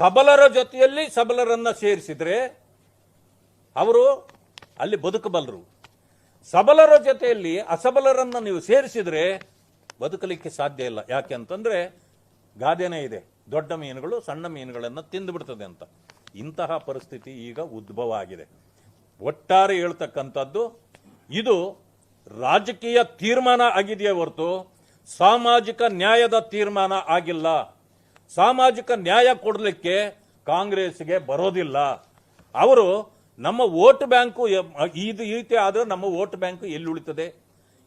ಸಬಲರ ಜೊತೆಯಲ್ಲಿ ಸಬಲರನ್ನ ಸೇರಿಸಿದ್ರೆ ಅವರು ಅಲ್ಲಿ ಬದುಕಬಲ್ಲರು. ಸಬಲರ ಜೊತೆಯಲ್ಲಿ ಅಸಬಲರನ್ನ ನೀವು ಸೇರಿಸಿದ್ರೆ ಬದುಕಲಿಕ್ಕೆ ಸಾಧ್ಯ ಇಲ್ಲ. ಯಾಕೆ ಅಂತಂದ್ರೆ ಗಾದೆನೇ ಇದೆ. ದೊಡ್ಡ ಮೀನುಗಳು ಸಣ್ಣ ಮೀನುಗಳನ್ನು ತಿಂದು ಬಿಡ್ತದೆ ಅಂತ. ಇಂತಹ ಪರಿಸ್ಥಿತಿ ಈಗ ಉದ್ಭವ ಆಗಿದೆ. ಒಟ್ಟಾರೆ ಹೇಳ್ತಕ್ಕಂಥದ್ದು, ಇದು ರಾಜಕೀಯ ತೀರ್ಮಾನ ಆಗಿದೆಯೇ ಹೊರತು ಸಾಮಾಜಿಕ ನ್ಯಾಯದ ತೀರ್ಮಾನ ಆಗಿಲ್ಲ. ಸಾಮಾಜಿಕ ನ್ಯಾಯ ಕೊಡಲಿಕ್ಕೆ ಕಾಂಗ್ರೆಸ್ಗೆ ಬರೋದಿಲ್ಲ. ಅವರು ನಮ್ಮ ವೋಟ್ ಬ್ಯಾಂಕು ಇದು ಈ ರೀತಿ ಆದರೆ ನಮ್ಮ ವೋಟ್ ಬ್ಯಾಂಕು ಎಲ್ಲಿ ಉಳಿತದೆ?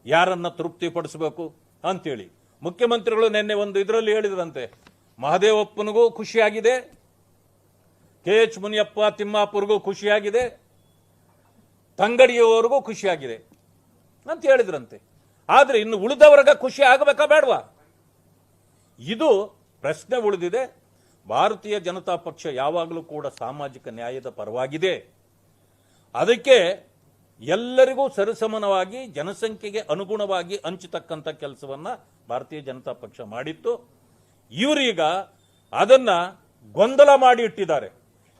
ಯಾರನ್ನ ತೃಪ್ತಿಪಡಿಸಬೇಕು ಅಂತೇಳಿ. ಮುಖ್ಯಮಂತ್ರಿಗಳು ನಿನ್ನೆ ಒಂದು ಇದರಲ್ಲಿ ಹೇಳಿದ್ರಂತೆ, ಮಹದೇವಪ್ಪನಿಗೂ ಖುಷಿಯಾಗಿದೆ, ಕೆ ಎಚ್ ಮುನಿಯಪ್ಪ ತಿಮ್ಮಾಪುರ್ಗೂ ಖುಷಿಯಾಗಿದೆ, ತಂಗಡಿಯವರಿಗೂ ಖುಷಿಯಾಗಿದೆ ಅಂತ ಹೇಳಿದ್ರಂತೆ. ಆದ್ರೆ ಇನ್ನು ಉಳಿದವರ್ಗ ಖುಷಿ ಆಗಬೇಕಾ ಬೇಡವಾ? ಇದು ಪ್ರಶ್ನೆ ಉಳಿದಿದೆ. ಭಾರತೀಯ ಜನತಾ ಪಕ್ಷ ಯಾವಾಗಲೂ ಕೂಡ ಸಾಮಾಜಿಕ ನ್ಯಾಯದ ಪರವಾಗಿದೆ. ಅದಕ್ಕೆ ಎಲ್ಲರಿಗೂ ಸರಿಸಮನವಾಗಿ, ಜನಸಂಖ್ಯೆಗೆ ಅನುಗುಣವಾಗಿ ಹಂಚತಕ್ಕಂಥ ಕೆಲಸವನ್ನು ಭಾರತೀಯ ಜನತಾ ಪಕ್ಷ ಮಾಡಿತ್ತು. ಇವರೀಗ ಅದನ್ನ ಗೊಂದಲ ಮಾಡಿ ಇಟ್ಟಿದ್ದಾರೆ.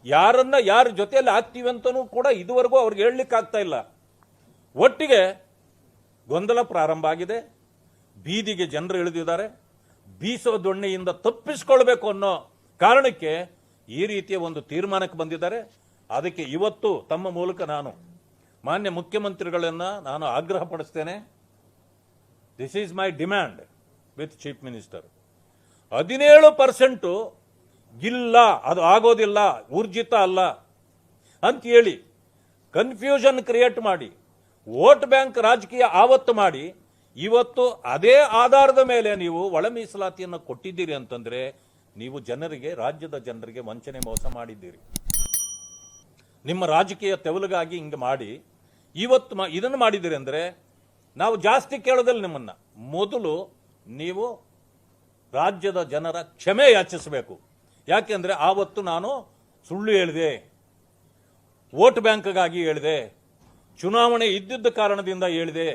ಯಾರನ್ನ ಯಾರ ಜೊತೆಯಲ್ಲಿ ಆಗ್ತೀವಿ ಅಂತನೂ ಕೂಡ ಇದುವರೆಗೂ ಅವ್ರಿಗೆ ಹೇಳಲಿಕ್ಕೆ ಆಗ್ತಾ ಇಲ್ಲ. ಒಟ್ಟಿಗೆ ಗೊಂದಲ ಪ್ರಾರಂಭ ಆಗಿದೆ. ಬೀದಿಗೆ ಜನರು ಇಳಿದಿದ್ದಾರೆ. ಬೀಸೋ ದೊಣ್ಣೆಯಿಂದ ತಪ್ಪಿಸಿಕೊಳ್ಬೇಕು ಅನ್ನೋ ಕಾರಣಕ್ಕೆ ಈ ರೀತಿಯ ಒಂದು ತೀರ್ಮಾನಕ್ಕೆ ಬಂದಿದ್ದಾರೆ. ಅದಕ್ಕೆ ಇವತ್ತು ತಮ್ಮ ಮೂಲಕ ನಾನು ಮಾನ್ಯ ಮುಖ್ಯಮಂತ್ರಿಗಳನ್ನು ನಾನು ಆಗ್ರಹ ಪಡಿಸ್ತೇನೆ. This is my demand with chief minister ಹದಿನೇಳು ಪರ್ಸೆಂಟು ಇಲ್ಲ, ಅದು ಆಗೋದಿಲ್ಲ, ಊರ್ಜಿತ ಅಲ್ಲ ಅಂತ ಹೇಳಿ ಕನ್ಫ್ಯೂಷನ್ ಕ್ರಿಯೇಟ್ ಮಾಡಿ ವೋಟ್ ಬ್ಯಾಂಕ್ ರಾಜಕೀಯ ಆವತ್ತು ಮಾಡಿ ಇವತ್ತು ಅದೇ ಆಧಾರದ ಮೇಲೆ ನೀವು ಒಳ ಮೀಸಲಾತಿಯನ್ನು ಕೊಟ್ಟಿದ್ದೀರಿ ಅಂತಂದ್ರೆ ನೀವು ಜನರಿಗೆ, ರಾಜ್ಯದ ಜನರಿಗೆ ವಂಚನೆ ಮೋಸ ಮಾಡಿದ್ದೀರಿ. ನಿಮ್ಮ ರಾಜಕೀಯ ತೆವಲುಗಾಗಿ ಹಿಂಗೆ ಮಾಡಿ, ಇವತ್ತು ಇದನ್ನು ಮಾಡಿದ್ದೀರಿ ಅಂದರೆ ನಾವು ಜಾಸ್ತಿ ಕೇಳೋದಿಲ್ಲ ನಿಮ್ಮನ್ನ. ಮೊದಲು ನೀವು ರಾಜ್ಯದ ಜನರ ಕ್ಷಮೆ ಯಾಚಿಸಬೇಕು. ಯಾಕೆಂದ್ರೆ ಆವತ್ತು ನಾನು ಸುಳ್ಳು ಹೇಳಿದೆ, ವೋಟ್ ಬ್ಯಾಂಕ್ಗಾಗಿ ಹೇಳಿದೆ, ಚುನಾವಣೆ ಇದ್ದಿದ್ದ ಕಾರಣದಿಂದ ಹೇಳಿದೆ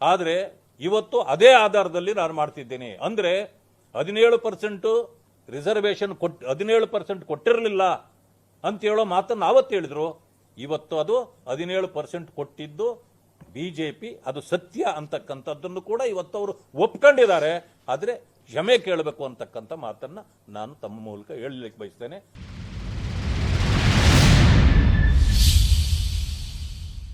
ಆದರೆ ಇವತ್ತು ಅದೇ ಆಧಾರದಲ್ಲಿ ನಾನು ಮಾಡ್ತಿದ್ದೇನೆ. ಅಂದರೆ ಹದಿನೇಳು ಪರ್ಸೆಂಟು ರಿಸರ್ವೇಷನ್ ಕೊಟ್ಟು ಹದಿನೇಳು ಪರ್ಸೆಂಟ್ ಕೊಟ್ಟಿರಲಿಲ್ಲ ಅಂತ ಹೇಳೋ ಮಾತನ್ನು ಆವತ್ತು ಹೇಳಿದ್ರು. ಇವತ್ತು ಅದು ಹದಿನೇಳು ಪರ್ಸೆಂಟ್ ಕೊಟ್ಟಿದ್ದು ಬಿ ಜೆ ಪಿ ಅದು ಸತ್ಯ ಅಂತಕ್ಕಂಥದ್ದನ್ನು ಕೂಡ ಇವತ್ತು ಅವರು ಒಪ್ಕೊಂಡಿದ್ದಾರೆ. ಆದರೆ ಕ್ಷಮೆ ಕೇಳಬೇಕು ಅಂತಕ್ಕಂಥ ಮಾತನ್ನು ನಾನು ತಮ್ಮ ಮೂಲಕ ಹೇಳಲಿಕ್ಕೆ ಬಯಸ್ತೇನೆ.